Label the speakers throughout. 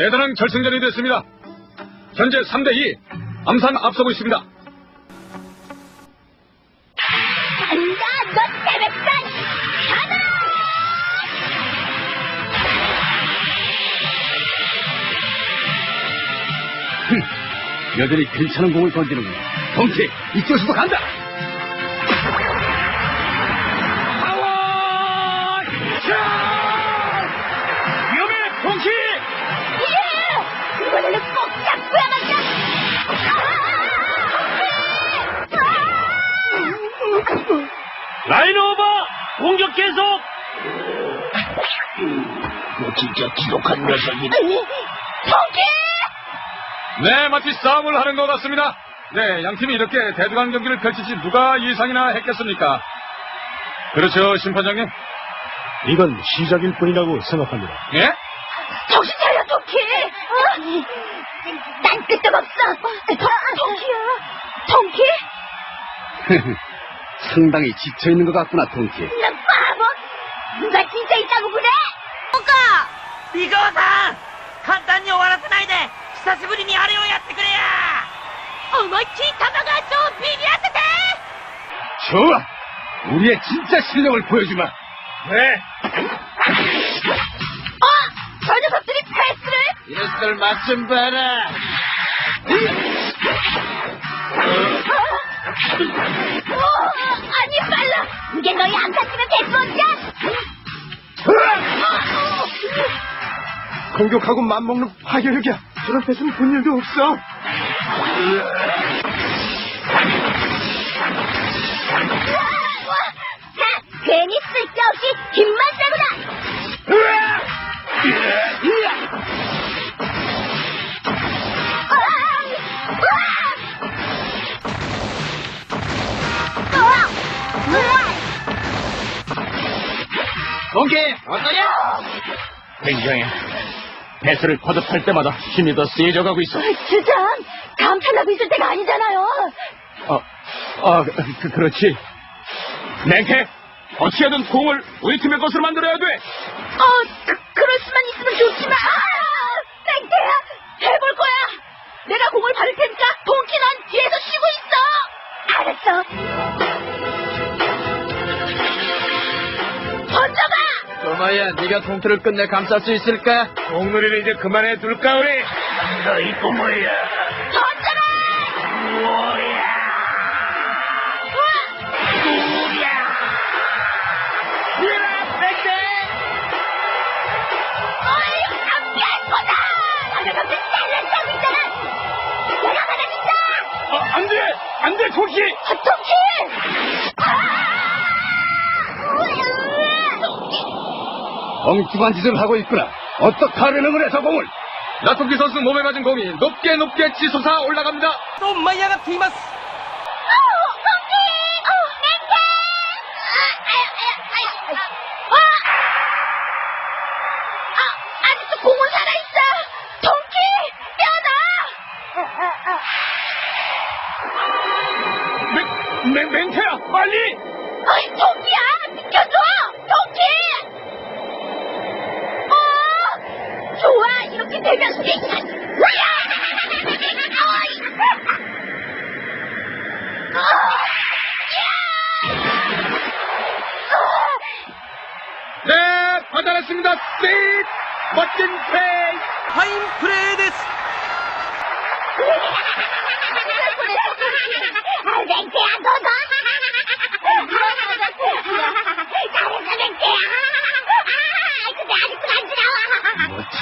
Speaker 1: 대단한 결승전이 됐습니다. 현재 3대2 암산 앞서고 있습니다.
Speaker 2: 간다, 너 때렸다! 가라!
Speaker 3: 여전히 괜찮은 공을 던지는구나. 덩치, 이쪽에서도 간다! 파워! 샷! 라인 오버! 공격 계속!
Speaker 4: 너 진짜 지독한 녀석이네.
Speaker 2: 토끼!
Speaker 1: 네, 마치 싸움을 하는 것 같습니다. 네, 양 팀이 이렇게 대두간 경기를 펼치지 누가 예상이나 했겠습니까? 그렇죠, 심판장님?
Speaker 4: 이건 시작일 뿐이라고 생각합니다.
Speaker 1: 예?
Speaker 2: 정신 차려, 토끼! 어? 난 끄떡없어! 토끼야! 토끼?
Speaker 3: 상당히 지쳐있는 것 같구나, 동키.
Speaker 2: 나 바보! 누가 진짜 있다고 그래? 뭔가!
Speaker 5: 이거다! 간단히 오와라스나이데! 시사시부님이 아래오야테 그래야!
Speaker 2: 어머, 기타마가 좀 미리한테 돼!
Speaker 3: 좋아! 우리의 진짜 실력을 보여주마! 네!
Speaker 2: 어! 저 녀석들이 패스를!
Speaker 3: 이럴수들 맛좀 봐라!
Speaker 2: 어? 이게 너희 안 다치면 됐었냐?
Speaker 4: 공격하고 맘먹는 화교력이야. 저런 패스는 본 일도 없어.
Speaker 2: 자, 괜히 쓸데없이 힘만 세구나!
Speaker 3: 덩치, 어떠냐? 굉장해. 패스를 거듭할 때마다 힘이 더 세져가고 있어.
Speaker 2: 주장, 감탄하고 있을 때가 아니잖아요.
Speaker 3: 아, 아, 그, 그렇지. 맹캐, 어떻게든 공을 우리 팀의 것으로 만들어야 돼.
Speaker 2: 어, 그, 그럴 수만 있으면 좋지만, 아! 땡태야! 해볼 거야! 내가 공을 받을 테니까 동키 넌 뒤에서 쉬고 있어! 알았어!
Speaker 3: 조마야, 네가 동트를 끝내 감쌀 수 있을까?
Speaker 1: 공놀이를 이제 그만해 둘까, 우리?
Speaker 4: 너희 꼬모야.
Speaker 2: 던져라!
Speaker 4: 뭐야.
Speaker 2: 우와! 어이, 안피할 거다! 방금 그 잘난다고 있잖아! 내가 받아준다!
Speaker 3: 아, 안 돼! 안 돼, 동키!
Speaker 2: 아, 동키! 아!
Speaker 3: 엉뚱한 짓을 하고 있구나. 어떡하려는 거래, 저 공을?
Speaker 1: 나토키 선수 몸에 맞은 공이 높게 높게 치솟아 올라갑니다.
Speaker 2: 또 마이야가 팀마스. 공은 살아있어! 동키! 뼈다!
Speaker 3: 맹, 맹, 맹태야! 빨리!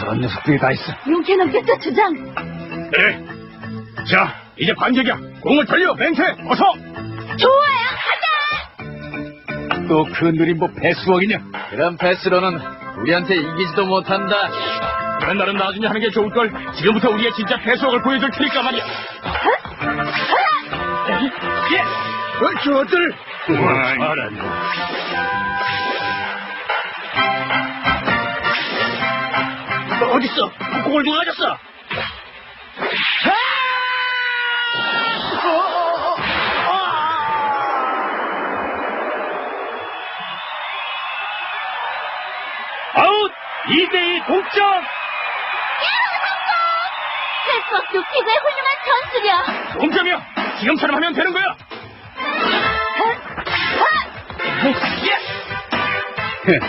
Speaker 3: 저런 녀석들이 다 있어.
Speaker 2: 용케 넘겼죠, 주장?
Speaker 3: 그래. 자, 이제 반격이야. 공을 돌려, 맹태! 어서!
Speaker 2: 좋아요, 가자!
Speaker 3: 또 그 느린 뭐 배수왕이냐? 그런 패스로는 우리한테 이기지도 못한다. 그런 날은 나중에 하는 게 좋을걸. 지금부터 우리의 진짜 패수왕을 보여줄 테니까 말이야. 예! 어, 저들! 잘한다. 어딨어? 공을 누가 가졌어? 아웃! 2대2 동점!
Speaker 2: 패스워크 피구의 훌륭한 전술이야.
Speaker 3: 동점이야! 지금처럼 하면 되는 거야!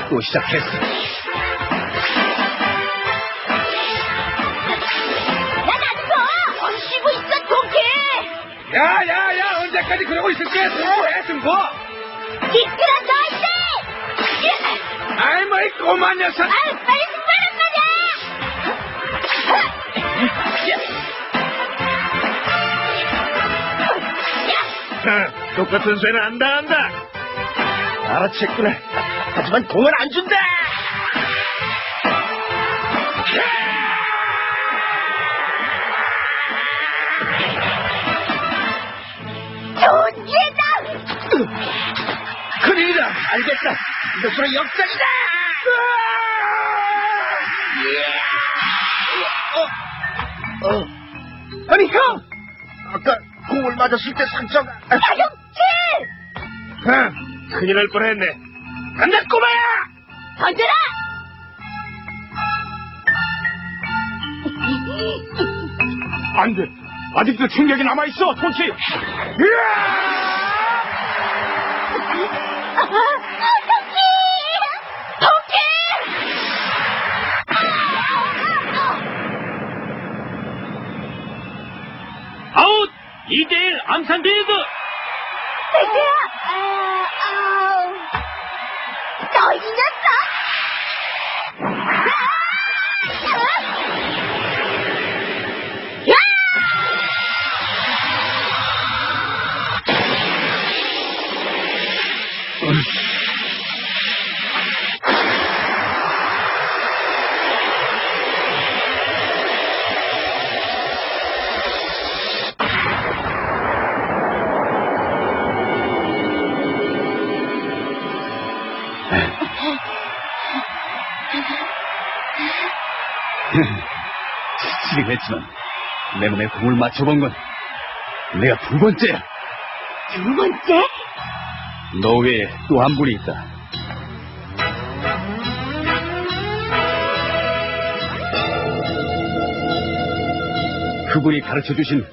Speaker 3: 또 시작했어.
Speaker 1: 언제까지 그러고 있을 거야? 승부해, 승부!
Speaker 2: 이끌어, 너희들!
Speaker 1: 아이, 뭐 이 꼬마 녀석!
Speaker 2: 아, 빨리 승부하란 말이야!
Speaker 4: 똑같은 쇠는 안 당한다. 알아챘구나. 하지만 공을 안 준다. 알겠다. 이것으로 역전이다. 어, 어. 아니 형, 아까 공을 맞았을 때 상처가.
Speaker 2: 사육칠!
Speaker 4: 아, 큰일 날 뻔했네. 간다 꼬마야.
Speaker 2: 던져라!
Speaker 3: 안 돼! 아직도 충격이 남아있어, 통치!
Speaker 2: 아, 동키! 동키!
Speaker 3: 아 웃! 2대1 암산 리드!
Speaker 2: 백대야! 아, 아우. 너이 녀석!
Speaker 3: 내 몸에 공을 맞춰본 건 내가 두 번째야.
Speaker 2: 두 번째?
Speaker 3: 너 외에 또 한 분이 있다. 그분이 가르쳐 주신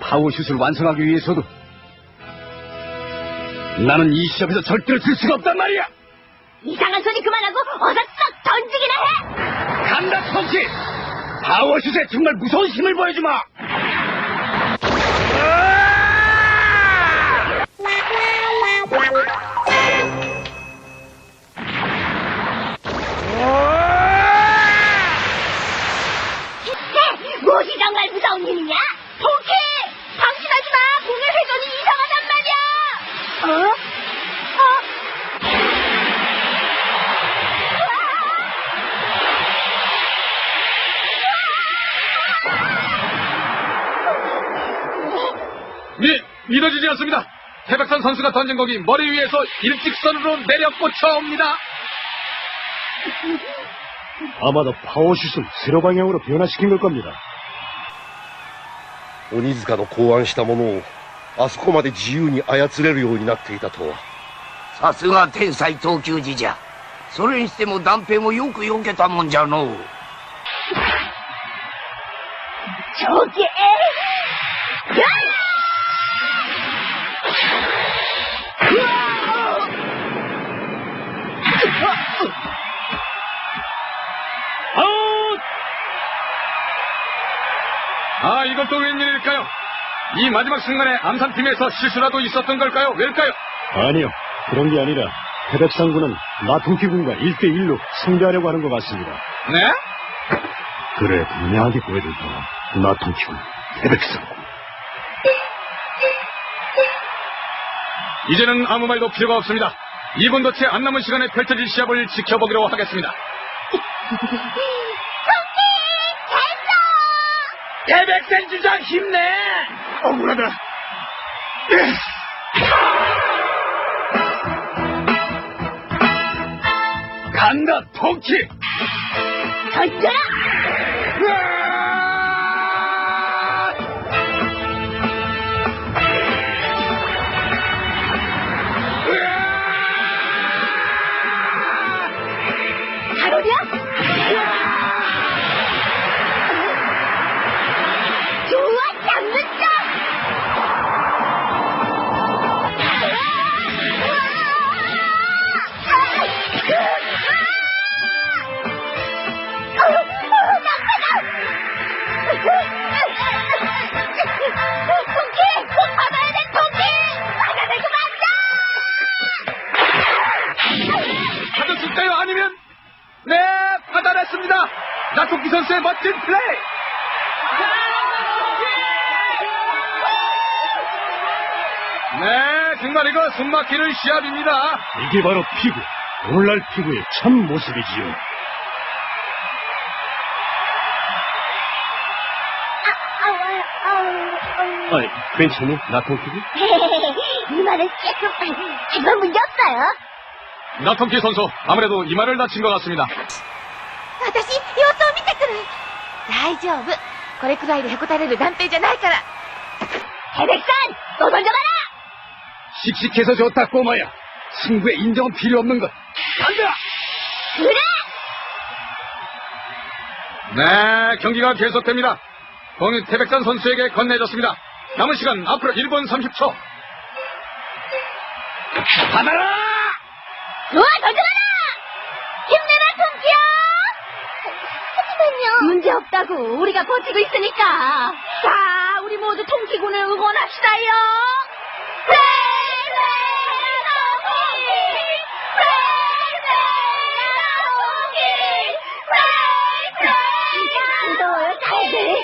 Speaker 3: 파워슛을 완성하기 위해서도 나는 이 시합에서 절대로 질 수가 없단 말이야!
Speaker 2: 이상한 소리 그만하고 어서 썩 던지기나 해!
Speaker 3: 간다, 펀치! 파워슛에 정말 무서운 힘을 보여주마!
Speaker 1: 선수가 던진 공이 머리 위에서 일직선으로 내려 꽂혀옵니다.
Speaker 4: 아마도 파워슛을 세로 방향으로 변화시킨 걸 겁니다.
Speaker 6: 鬼塚の考案したものをあそこまで自由に操れるようになっていたとは
Speaker 5: さすが天才投球児じゃ。それにしても断平もよく避けたもんじゃのう。
Speaker 2: 저게!
Speaker 3: 아,
Speaker 1: 이건 또 웬일일까요? 이 마지막 순간에 암산팀에서 실수라도 있었던 걸까요? 왜일까요?
Speaker 4: 아니요. 그런 게 아니라 태백상군은 나통키 군과 1대1로 승리하려고 하는 것 같습니다.
Speaker 1: 네?
Speaker 4: 그래, 분명하게 보여준다. 나통키 군, 태백상군.
Speaker 1: 이제는 아무 말도 필요가 없습니다. 2분도 채 안 남은 시간에 펼쳐질 시합을 지켜보기로 하겠습니다.
Speaker 3: 대백생 주장 힘내!
Speaker 4: 억울하다.
Speaker 3: 간다, 통치!
Speaker 2: 던져
Speaker 1: 네, 정말 이거 숨막히는 시합입니다.
Speaker 4: 이게 바로 피구. 오늘날 피구의 참 모습이지요. 아이, 괜찮니? 나통피구?
Speaker 2: 이마는 조금 하지만 문제 없어요.
Speaker 1: 나토키 선수 아무래도 이마를 다친 것 같습니다.
Speaker 2: 私、様子を見てくる。大丈夫。これくらいでへこたれる断平じゃないから。ヘベキさん、또 던져봐라!
Speaker 3: 씩씩해서 좋다, 꼬마야. 승부에 인정은 필요 없는 것. 간다!
Speaker 2: 그래!
Speaker 1: 네, 경기가 계속됩니다. 공이 태백산 선수에게 건네졌습니다. 남은 시간 앞으로 1분 30초.
Speaker 3: 받아라!
Speaker 2: 좋아, 던져봐라! 힘내라, 통키야! 하지만요. 문제 없다고. 우리가 버티고 있으니까. 자, 우리 모두 통키군을 응원합시다요. 무서워요, 다들.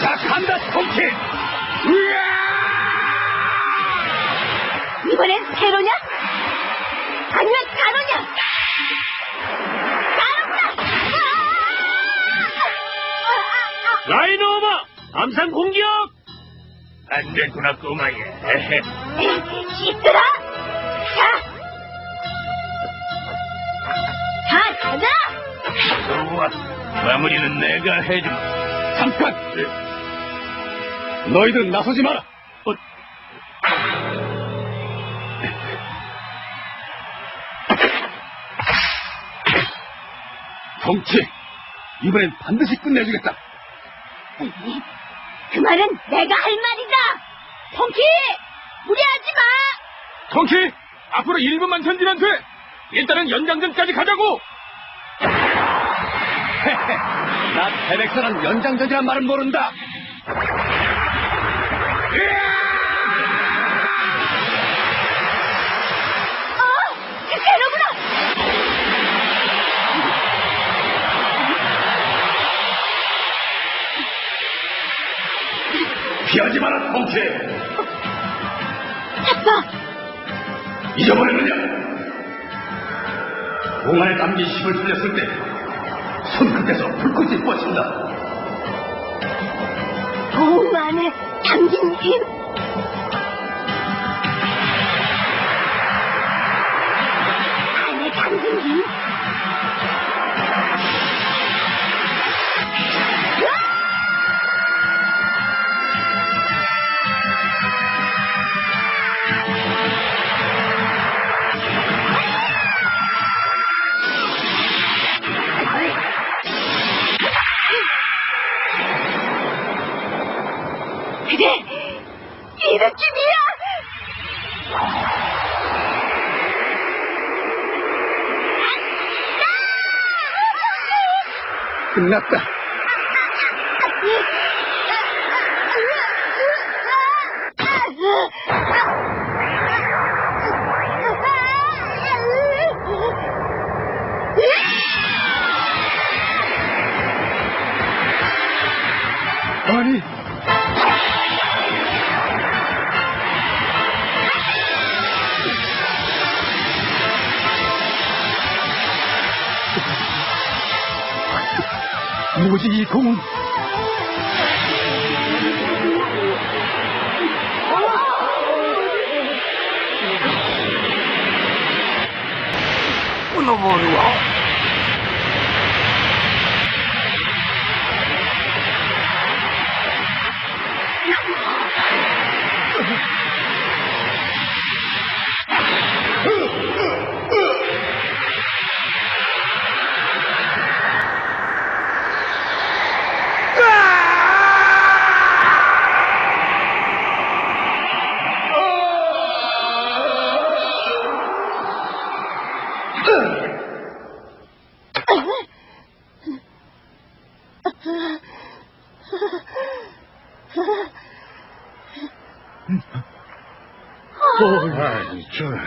Speaker 3: 자, 간다, 통키!
Speaker 2: 이번엔 세로냐? 아니면 가로냐?
Speaker 4: 라인 오버! 암상 공격!
Speaker 3: 안 됐구나, 꼬마야.
Speaker 2: 시끄러! 자! 자, 가자!
Speaker 3: 좋아. 마무리는 내가 해주마. 잠깐! 너희들은 나서지 마라! 어. 통치! 이번엔 반드시 끝내주겠다.
Speaker 2: 그 말은 내가 할 말이다! 펑키! 무리하지 마!
Speaker 1: 통키! 앞으로 1분만 견디면 돼! 일단은 연장전까지 가자고!
Speaker 3: 나 대백선은 연장전이란 말은 모른다.
Speaker 2: 어! 그!
Speaker 3: 피하지 마라, 통치!
Speaker 2: 아빠!
Speaker 3: 잊어버렸느냐? 공안에 담긴 힘을 풀렸을 때 손끝에서 불꽃이 뻗친다.
Speaker 2: 공 안에 담긴 힘! 안에 담긴 힘? 그래! 이 느낌이야!
Speaker 3: 끝났 뭐지 이 공은?
Speaker 6: 아이, 저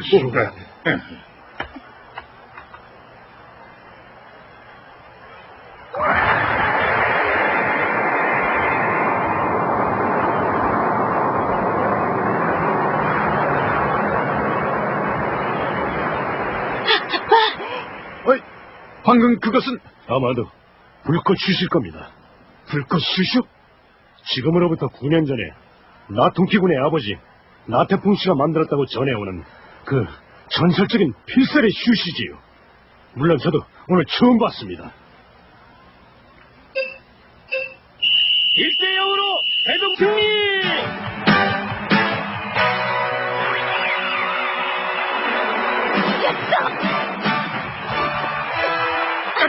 Speaker 6: 수로 가야 돼.
Speaker 1: 어이, 방금 그것은
Speaker 4: 아마도 불꽃 슛일 겁니다. 불꽃 슛이요? 지금으로부터 9년 전에 나통키군의 아버지 나태풍 씨가 만들었다고 전해오는 그 전설적인 필살의 슛이지요. 물론 저도 오늘 처음 봤습니다. 1대 0으로 대동 승리!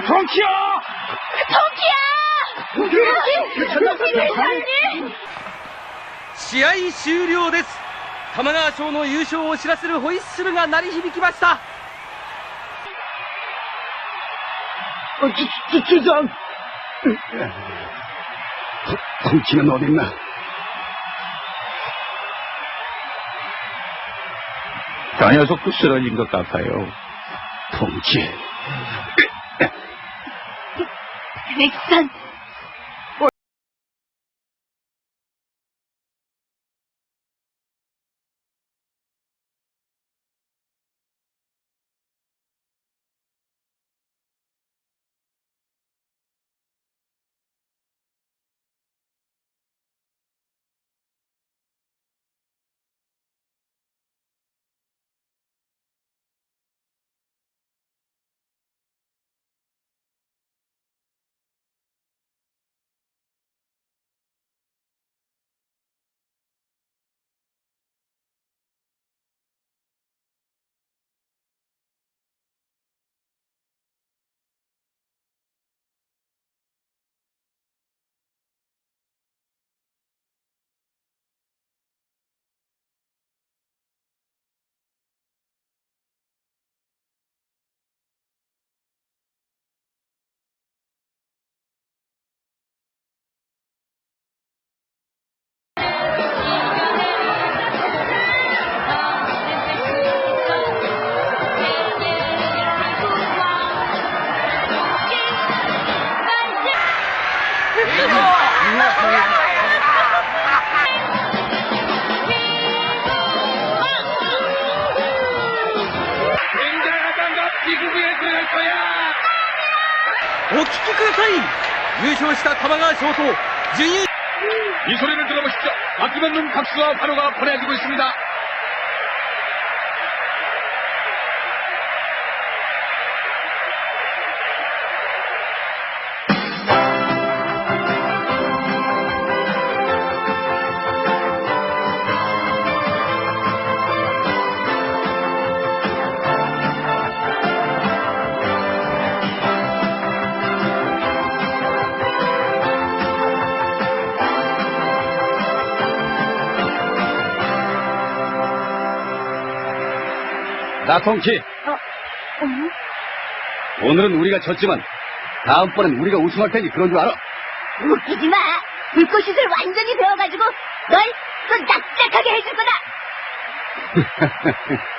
Speaker 1: 통키야!
Speaker 2: 통키야! 회장님!
Speaker 5: 試合終了です 玉川賞の優勝を知らせるホイッスルが鳴り響きました
Speaker 4: 어, 주, 주, 주장! 통키는 어딨나?
Speaker 3: 저 녀석도 쓰러진 것 같아요.
Speaker 4: 통키.
Speaker 2: 백산!
Speaker 5: お聞きください優勝した玉川賞と準優
Speaker 1: 이 소리를 들어보십시오. 아낌없는 박수와 환호가 보내지고 있습니다.
Speaker 3: 나통키, 오늘은 우리가 졌지만 다음번엔 우리가 우승할 테니 그런 줄 알아.
Speaker 2: 웃기지 마! 불꽃슛을 완전히 배워가지고 널 또 납작하게 해줄 거다!